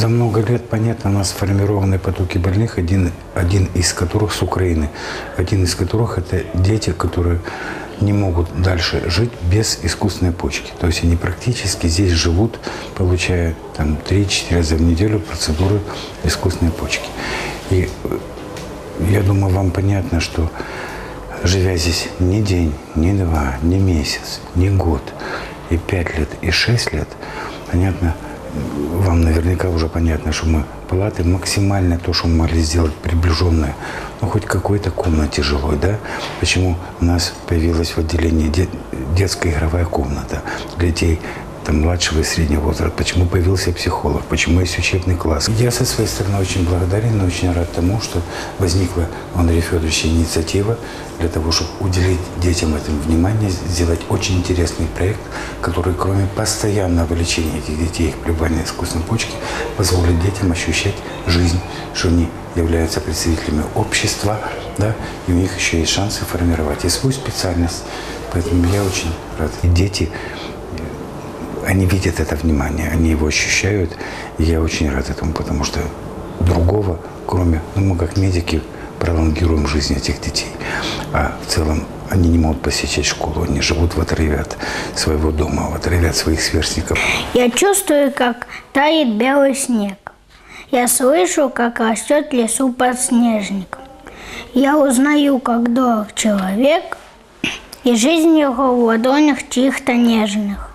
За много лет, понятно, у нас сформированы потоки больных, один, один из которых с Украины. Один из которых это дети, которые не могут дальше жить без искусственной почки. То есть они практически здесь живут, получая там 3-4 раза в неделю процедуры искусственной почки. И э, я думаю, вам понятно, что живя здесь не день, не два, не месяц, не год, и пять лет, и шесть лет, понятно, вам наверняка уже понятно, что мы палаты максимально то, что мы могли сделать приближенное, ну хоть какой-то комнате жилой, да? Почему у нас появилась в отделении дет, детская игровая комната для детей там, младшего и среднего возраста, почему появился психолог, почему есть учебный класс. Я со своей стороны очень благодарен и очень рад тому, что возникла у Андрея Федоровича инициатива для того, чтобы уделить детям этому внимание, сделать очень интересный проект, который кроме постоянного лечения этих детей, их пребывания искусственной почки, позволит детям ощущать жизнь, что они являются представителями общества, да, и у них еще есть шансы формировать и свою специальность. Поэтому я очень рад. И дети они видят это внимание, они его ощущают. И я очень рад этому, потому что другого, кроме, ну, мы как медики пролонгируем жизнь этих детей. А в целом они не могут посещать школу, они живут в отрыве от своего дома, в отрыве от своих сверстников. Я чувствую, как тает белый снег. Я слышу, как растет лесу подснежник. Я узнаю, как дорог человек, и жизнь его в ладонях чьих-то нежных.